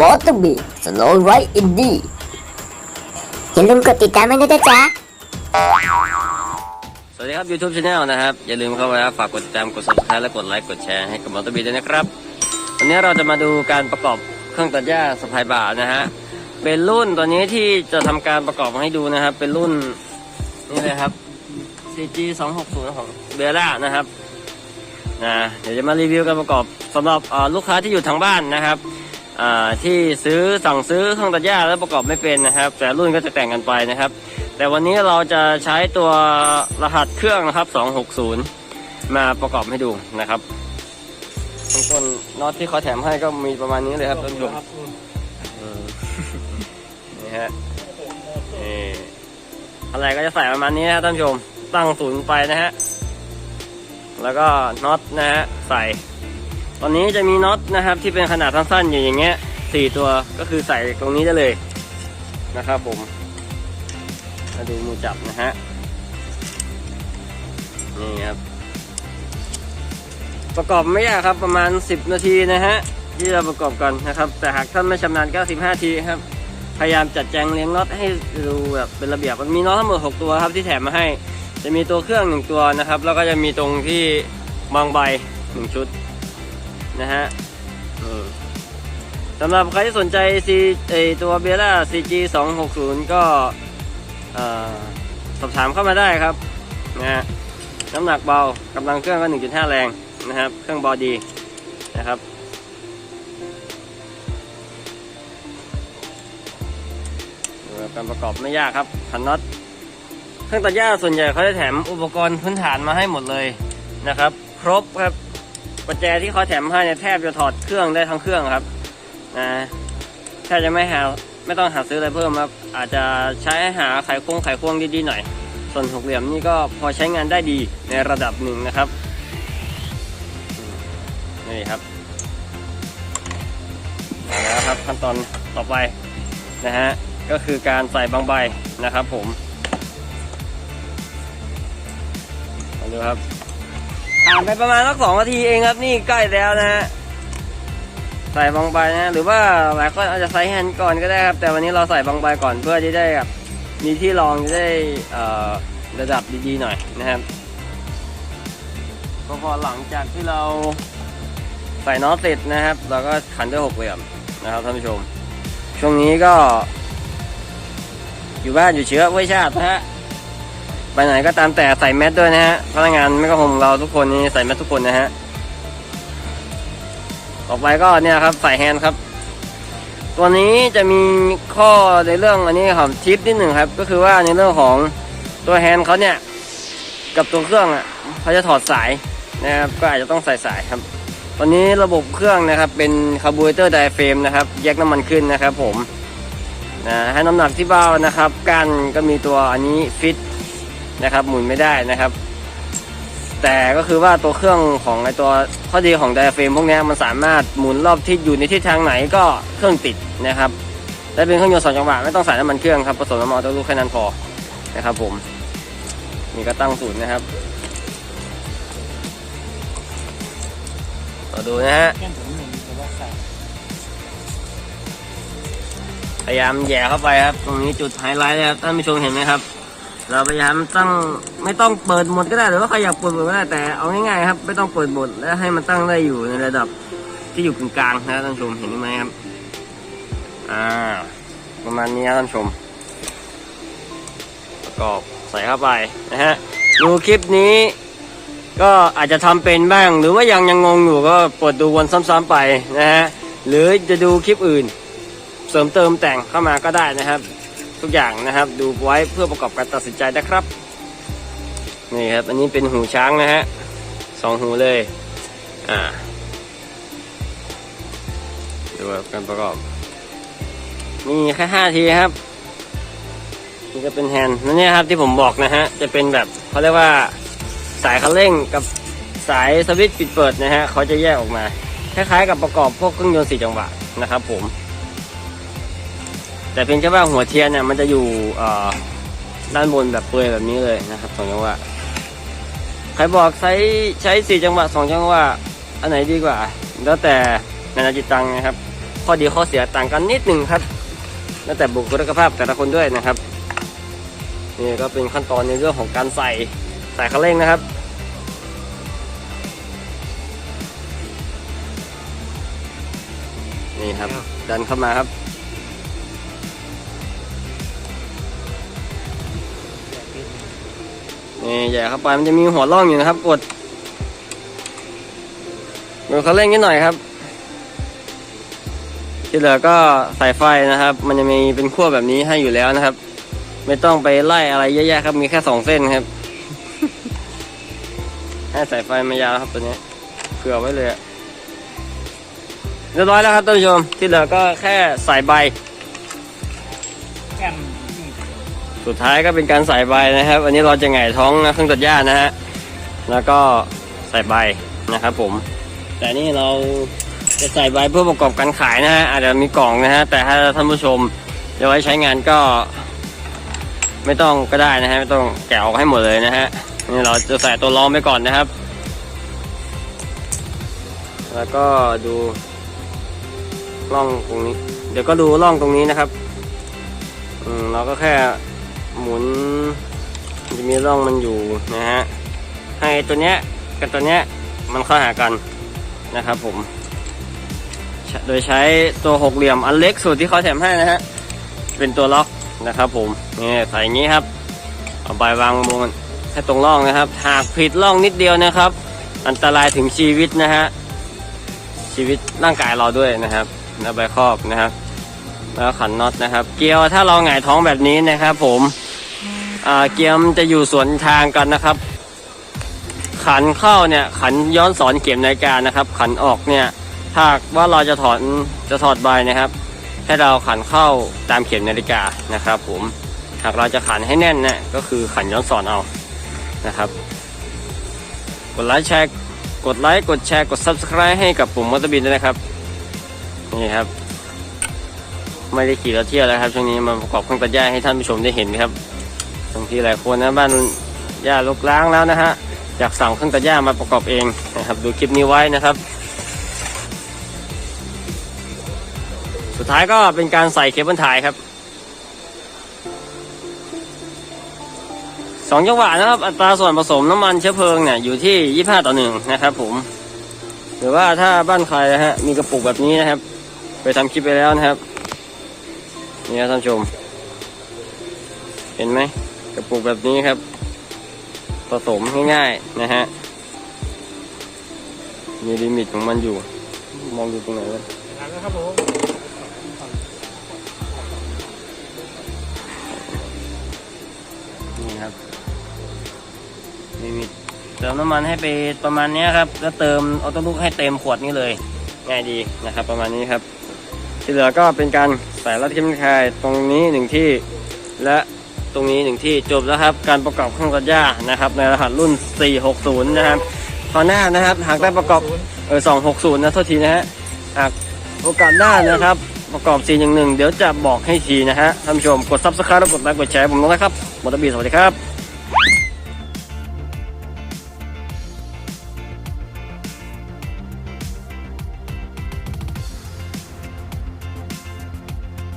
มอเตอร์บีสโลว์ไรอินดี้อย่าลืมกดติดตามให้นะจ๊ะ สวัสดีครับ YouTube Channel นะครับ อย่าลืมเข้าไปฝากกดติดตามกด subscribe และกดไลค์กดแชร์ให้กับมอเตอร์บีด้วยนะครับ วันนี้เราจะมาดูการประกอบเครื่องตัดหญ้าสะพายบ่านะฮะเป็นรุ่นตัวนี้ที่จะทำการประกอบมาให้ดูนะครับ เป็นรุ่นนี่เลยครับ CG 2 6 0ของเบล่านะครับนะเดี๋ยวจะมารีวิวการประกอบสำหรับลูกค้าที่อยู่ทางบ้านนะครับ ที่ซื้อสั่งซื้อเครื่องตัดหญ้าแล้วประกอบไม่เป็นนะครับ แต่รุ่นก็จะแต่งกันไปนะครับ แต่วันนี้เราจะใช้ตัวรหัสเครื่องนะครับ 260 มาประกอบให้ดูนะครับเบื้องต้นน็อตที่เขาแถมให้ก็มีประมาณนี้เลยครับท่านผู้ชมอืมนี่ฮะนี่อะไรก็จะใส่ประมาณนี้นะครับท่านผู้ชมตั้งศูนย์ไปนะฮะแล้วก็น็อตนะฮะใส่ ตอนนี้จะมีน็อตนะครับที่เป็นขนาดสั้นๆอยู่อย่างเงี้ยสี่ตัวก็คือใส่ตรงนี้ได้เลยนะครับผมมาดูมือจับนะฮะนี่ครับ ประกอบไม่ยากครับประมาณ 10 นาทีนะฮะที่เราประกอบกันนะครับ แต่หากท่านไม่ชำนาญก็15นาทีครับ พยายามจัดแจงเลี้ยงน็อตให้ดูแบบเป็นระเบียบมันมีน็อตทั้งหมด 6 ตัวครับที่แถมมาให้ จะมีตัวเครื่อง 1 ตัวนะครับ แล้วก็จะมีตรงที่บางใบ 1 ชุด นะฮะสำหรับใครที่สนใจ C ไอตัวเบล่า CG 260 ก็สอบถามเข้ามาได้ครับนะฮะน้ำหนักเบากำลังเครื่องก็ 1.5 แรงนะครับ เครื่องบอดีนะครับดูครับการประกอบไม่ยากครับขันน็อตเครื่องตัดหญ้าส่วนใหญ่เขาจะแถมอุปกรณ์พื้นฐานมาให้หมดเลยนะครับ ครบครับ ประแจที่เขาแถมให้เนี่ยแทบจะถอดเครื่องได้ทั้งเครื่องครับนะแทบจะไม่หาไม่ต้องหาซื้ออะไรเพิ่มครับ อาจจะใช้หาไขควงไขควงดีๆหน่อย ส่วนหกเหลี่ยมนี่ก็พอใช้งานได้ดีในระดับหนึ่งนะครับนี่ครับแล้วครับขั้นตอนต่อไปนะฮะก็คือการใส่บางใบนะครับผมมาดูครับ ผ่านไปประมาณสักสองนาทีเองครับนี่ใกล้แล้วนะฮะใส่บางใบนะหรือว่าหลายคนอาจจะใส่แฮนด์ก่อนก็ได้ครับ แต่วันนี้เราใส่บางใบก่อนเพื่อที่ได้แบบมีที่รองจะได้เอ่อระดับดีๆหน่อยนะครับก็พอหลังจากที่เราใส่น็อตเสร็จนะครับ เราก็ขันด้วยหกเหลี่ยมนะครับท่านผู้ชม ช่วงนี้ก็ อยู่บ้านอยู่เชื้อไว้ชาตินะฮะ ไปไหนก็ตามแต่ใส่แมสด้วยนะฮะพนักงานไม่ก็คงเราทุกคนนี่ใส่แมสทุกคนนะฮะต่อไปก็เนี่ยครับใส่แฮนด์ครับ ตัวนี้จะมีข้อในเรื่องอันนี้ครับทิปนิดหนึ่งครับ ก็คือว่าในเรื่องของตัวแฮนด์เขาเนี่ยกับตัวเครื่องอะเขาจะถอดสายนะครับก็อาจจะต้องใส่สายครับ ตอนนี้ระบบเครื่องนะครับ เป็นคาร์บูเรเตอร์ไดเฟรมนะครับแยกน้ำมันขึ้นนะครับ ผมนะให้น้ำหนักที่เบ้านะครับ กันก็มีตัวอันนี้ฟิต นะครับ หมุนไม่ได้นะครับ แต่ก็คือว่าตัวเครื่องของไอตัวข้อดีของไดอะเฟรมพวกนี้มันสามารถหมุนรอบทิศอยู่ในทิศทางไหนก็เครื่องติดนะครับและเป็นเครื่องยนต์สองจังหวะไม่ต้องใส่น้ำมันเครื่องครับผสมน้ำมันออโต้ลูกแค่นั้นพอนะครับผมนี่ก็ตั้งศูนย์นะครับเราดูนะฮะพยายามแหย่เข้าไปครับ ตรงนี้จุดไฮไลท์นะครับท่านผู้ชมเห็นไหมครับ เราพยายามตั้งไม่ต้องเปิดหมดก็ได้หรือว่าใครอยากเปิดหมดก็ได้แต่เอาง่ายๆครับ ไม่ต้องเปิดหมดแล้วให้มันตั้งได้อยู่ในระดับที่อยู่กึ่งกลางนะท่านชมเห็นไหมครับอ่าประมาณนี้ท่านชมประกอบใส่เข้าไปนะฮะดูคลิปนี้ ก็อาจจะทำเป็นบ้าง หรือว่ายังยังงงอยู่ก็เปิดดูวนซ้ำๆไปนะฮะหรือจะดูคลิปอื่น เสริมเติมแต่งเข้ามาก็ได้นะครับ ทุกอย่างนะครับ ดูไว้เพื่อประกอบการตัดสินใจนะครับ นี่ครับ อันนี้เป็นหูช้างนะฮะสองหูเลย อ่า ดูครับการประกอบ มีแค่ห้าทีครับ นี่ก็เป็นแฮนด์นั่นเนี่ยครับที่ผมบอกนะฮะ จะเป็นแบบเขาเรียกว่าสายคันเร่งกับสายสวิตช์ปิดเปิดนะฮะเขาจะแยกออกมา คล้ายๆกับประกอบพวกเครื่องยนต์สี่จังหวะนะครับผม แต่เพียงแค่ว่าหัวเทียนเนี่ยมันจะอยู่ด้านบนแบบเปลือยแบบนี้เลยนะครับสองจังหวะใครบอกใช้ใช้สี่จังหวะสองจังหวะอันไหนดีกว่า แล้วแต่นานาจิตตังนะครับ ข้อดีข้อเสียต่างกันนิดหนึ่งครับ แล้วแต่บุคลิกภาพแต่ละคนด้วยนะครับนี่ก็เป็นขั้นตอนในเรื่องของการใส่ใส่คันเร่งนะครับนี่ครับดันเข้ามาครับ นี่ใหญ่เข้าไปมันจะมีหัวร่องอยู่นะครับกดดูคันเร่งนิดหน่อยครับ ที่เหลือก็สายไฟนะครับ มันจะมีเป็นขั้วแบบนี้ให้อยู่แล้วนะครับ ไม่ต้องไปไล่อะไรเยอะแยะครับมีแค่สองเส้นครับให้สายไฟมายาวครับตัวนี้เผื่อไว้เลยอะเรียบร้อยแล้วครับท่านผู้ชมที่เหลือก็แค่ใส่ใบแอม สุดท้ายก็เป็นการใส่ใบนะครับ อันนี้เราจะหงายท้องนะเครื่องตัดหญ้านะฮะ แล้วก็ใส่ใบนะครับผม แต่นี่เราจะใส่ใบเพื่อประกอบการขายนะฮะ อาจจะมีกล่องนะฮะ แต่ถ้าท่านผู้ชมจะไว้ใช้งานก็ ไม่ต้องก็ได้นะฮะ ไม่ต้องแกะออกให้หมดเลยนะฮะ นี่เราจะใส่ตัวรองไปก่อนนะครับ แล้วก็ดูร่องตรงนี้ เดี๋ยวก็ดูร่องตรงนี้นะครับ อืมเราก็แค่ หมุนจะมีร่องมันอยู่นะฮะให้ตัวเนี้ยกับตัวเนี้ยมันเข้าหากันนะครับผม โดยใช้ตัวหกเหลี่ยมอันเล็กสุดที่เขาแถมให้นะฮะเป็นตัวล็อกนะครับ ผมนี่ใส่อย่างนี้ครับเอาใบวางบนให้ตรงร่องนะครับ หากผิดร่องนิดเดียวนะครับ อันตรายถึงชีวิตนะฮะชีวิตร่างกายเราด้วยนะครับแล้วใบครอบนะครับ แล้วขันน็อตนะครับ เกียวถ้าเราหงายท้องแบบนี้นะครับ ผม เกียมจะอยู่สวนทางกันนะครับ ขันเข้าเนี่ยขันย้อนสอนเข็มนาฬิกานะครับ ขันออกเนี่ยถ้าว่าเราจะถอนจะถอดใบนะครับ ให้เราขันเข้าตามเข็มนาฬิกานะครับ ผมหากเราจะขันให้แน่นเนี่ยก็คือขันย้อนสอนเอานะครับ กดไลค์แชร์กดไลค์กดแชร์กด subscribe ให้กับปุ่มมอเตอร์บินด้วยนะครับนี่ครับ ไม่ได้ขี่รถเที่ยวแล้วครับช่วงนี้มาประกอบเครื่องตัดหญ้าให้ท่านผู้ชมได้เห็นครับ บางทีหลายคนนะบ้านหญ้าลกล้างแล้วนะฮะอยากสั่งเครื่องตัดหญ้ามาประกอบเองนะครับ ดูคลิปนี้ไว้นะครับ สุดท้ายก็เป็นการใส่เคเบิลไทยครับสองจังหวะนะครับ อัตราส่วนผสมน้ำมันเชื้อเพลิงเนี่ยอยู่ที่25ต่อหนึ่งนะครับ ผม หรือว่าถ้าบ้านใครนะฮะมีกระปุกแบบนี้นะครับ ไปทำคลิปไปแล้วนะครับนี่ครับท่านชม เห็นไหม กระปุกแบบนี้ครับ ผสมง่ายๆนะฮะ มีลิมิตของมันอยู่ มองดูตรงไหนวะแล้วครับผมนี่ครับลิมิตเติมน้ำมันให้ไปประมาณเนี้ยครับ แล้วเติมออโต้ลูกให้เต็มขวดนี้เลย ง่ายดีนะครับ ประมาณนี้ครับ ที่เหลือก็เป็นการใส่รัดเข็มขัดตรงนี้หนึ่งที่และ ตรงนี้หนึ่งที่จบแล้วครับ การประกอบเครื่องตัดหญ้านะครับ ในรหัสรุ่น 460 นะครับคราวหน้านะครับหากได้ประกอบเออ260 นะโทษทีนะฮะหากโอกาสหน้านะครับประกอบ 411 เดี๋ยวจะบอกให้ทีนะฮะท่านผู้ชมกด subscribe แล้วกดไลค์กดแชร์ผมด้วยนะครับหมดตบีสวัสดีครับ